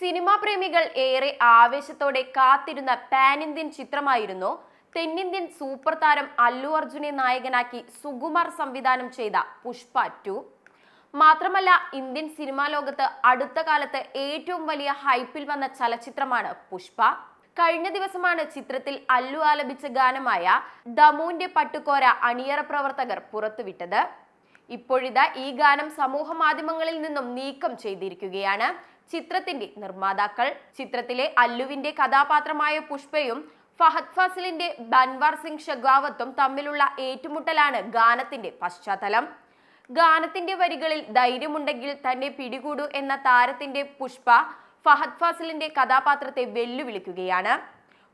Cinema പ്രേമികൾ ഏറെ ആവേശത്തോടെ കാത്തിരുന്ന പാൻ ഇന്ത്യൻ ചിത്രമായിരുന്നു തെന്നിന്ത്യൻ സൂപ്പർ താരം അല്ലു അർജുനെ നായകനാക്കി സുകുമാർ സംവിധാനം ചെയ്ത പുഷ്പ ടു. മാത്രമല്ല ഇന്ത്യൻ സിനിമാ ലോകത്ത് അടുത്ത കാലത്ത് ഏറ്റവും വലിയ ഹൈപ്പിൽ വന്ന ചലച്ചിത്രമാണ് പുഷ്പ. കഴിഞ്ഞ ദിവസമാണ് ചിത്രത്തിൽ അല്ലു ആലപിച്ച ഗാനമായ ദമോന്റെ പട്ടുകോര അണിയറ പ്രവർത്തകർ പുറത്തുവിട്ടത്. ഇപ്പോഴിതാ ഈ ഗാനം സമൂഹ മാധ്യമങ്ങളിൽ നിന്നും നീക്കം ചെയ്തിരിക്കുകയാണ്. ചിത്രത്തിന്റെ നിർമ്മാതാക്കൾ. ചിത്രത്തിലെ അല്ലുവിന്റെ കഥാപാത്രമായ പുഷ്പയും ഫഹദ് ഫാസിലിന്റെ ബൻവാർ സിംഗ് ഷെഗാവത്തും തമ്മിലുള്ള ഏറ്റുമുട്ടലാണ് ഗാനത്തിന്റെ പശ്ചാത്തലം. ഗാനത്തിന്റെ വരികളിൽ ധൈര്യമുണ്ടെങ്കിൽ തന്നെ പിടികൂടൂ എന്ന താരത്തിന്റെ പുഷ്പ ഫഹദ് ഫാസിലിന്റെ കഥാപാത്രത്തെ വെല്ലുവിളിക്കുകയാണ്.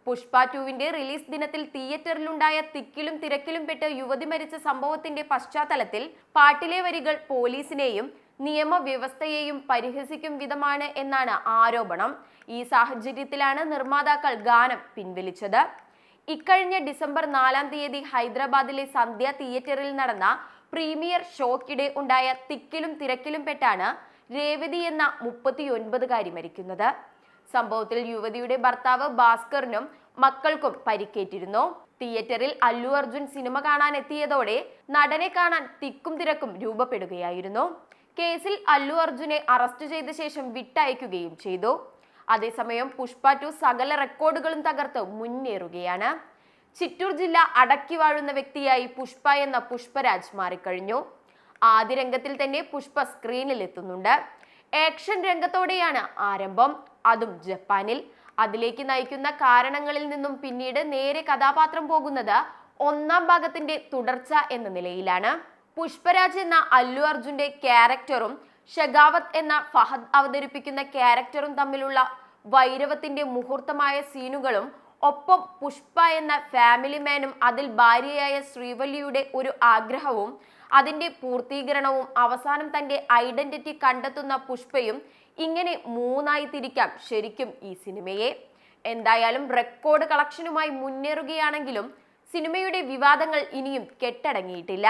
പുഷ്പ ടുവിന്റെ റിലീസ് ദിനത്തിൽ തിയേറ്ററിലുണ്ടായ തിക്കിലും തിരക്കിലും പെട്ട് യുവതി മരിച്ച സംഭവത്തിന്റെ പശ്ചാത്തലത്തിൽ പാട്ടിലെ വരികൾ പോലീസിനെയും നിയമവ്യവസ്ഥയെയും പരിഹസിക്കും വിധമാണ് എന്നാണ് ആരോപണം. ഈ സാഹചര്യത്തിലാണ് നിർമ്മാതാക്കൾ ഗാനം പിൻവലിച്ചത്. ഇക്കഴിഞ്ഞ ഡിസംബർ നാലാം തീയതി ഹൈദരാബാദിലെ സന്ധ്യ തിയേറ്ററിൽ നടന്ന പ്രീമിയർ ഷോക്കിടെ ഉണ്ടായ തിക്കിലും തിരക്കിലും പെട്ടാണ് രേവതി എന്ന മുപ്പത്തിയൊൻപതുകാരി മരിക്കുന്നത്. സംഭവത്തിൽ യുവതിയുടെ ഭർത്താവ് ഭാസ്കറിനും മക്കൾക്കും പരിക്കേറ്റിരുന്നു. തിയേറ്ററിൽ അല്ലു അർജുൻ സിനിമ കാണാൻ എത്തിയതോടെ നടനെ കാണാൻ തിക്കും തിരക്കും രൂപപ്പെടുകയായിരുന്നു. കേസിൽ അല്ലു അർജുനെ അറസ്റ്റ് ചെയ്ത ശേഷം വിട്ടയക്കുകയും ചെയ്തു. അതേസമയം പുഷ്പ ടു സകല റെക്കോർഡുകളും തകർത്ത് മുന്നേറുകയാണ്. ചിറ്റൂർ ജില്ല അടക്കി വാഴുന്ന വ്യക്തിയായി പുഷ്പ എന്ന പുഷ്പരാജ് മാറിക്കഴിഞ്ഞു. ആദ്യ രംഗത്തിൽ തന്നെ പുഷ്പ സ്ക്രീനിൽ എത്തുന്നുണ്ട്. ആക്ഷൻ രംഗത്തോടെയാണ് ആരംഭം. അതും ജപ്പാനിൽ. അതിലേക്ക് നയിക്കുന്ന കാരണങ്ങളിൽ നിന്നും പിന്നീട് നേരെ കഥാപാത്രം പോകുന്നത് ഒന്നാം ഭാഗത്തിന്റെ തുടർച്ച എന്ന നിലയിലാണ്. പുഷ്പരാജ് എന്ന അല്ലു അർജുന്റെ ക്യാരക്ടറും ഷെഗാവത്ത് എന്ന ഫഹദ് അവതരിപ്പിക്കുന്ന ക്യാരക്ടറും തമ്മിലുള്ള വൈരവത്തിന്റെ മുഹൂർത്തമായ സീനുകളും ഒപ്പം പുഷ്പ എന്ന ഫാമിലി മാനും അതിൽ ഭാര്യയായ ശ്രീവല്ലിയുടെ ഒരു ആഗ്രഹവും അതിന്റെ പൂർത്തീകരണവും അവസാനം തന്റെ ഐഡന്റിറ്റി കണ്ടെത്തുന്ന പുഷ്പയും ഇങ്ങനെ മൂന്നായി തിരിക്കാം ശരിക്കും ഈ സിനിമയെ. എന്തായാലും റെക്കോർഡ് കളക്ഷനുമായി മുന്നേറുകയാണെങ്കിലും സിനിമയുടെ വിവാദങ്ങൾ ഇനിയും കെട്ടടങ്ങിയിട്ടില്ല.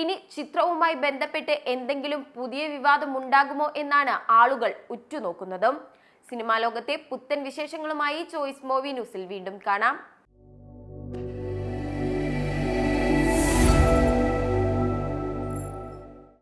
ഇനി ചിത്രവുമായി ബന്ധപ്പെട്ട് എന്തെങ്കിലും പുതിയ വിവാദം ഉണ്ടാകുമോ എന്നാണ് ആളുകൾ ഉറ്റുനോക്കുന്നതും. സിനിമാ ലോകത്തെ പുത്തൻ വിശേഷങ്ങളുമായി ചോയ്സ് മൂവി ന്യൂസിൽ വീണ്ടും കാണാം.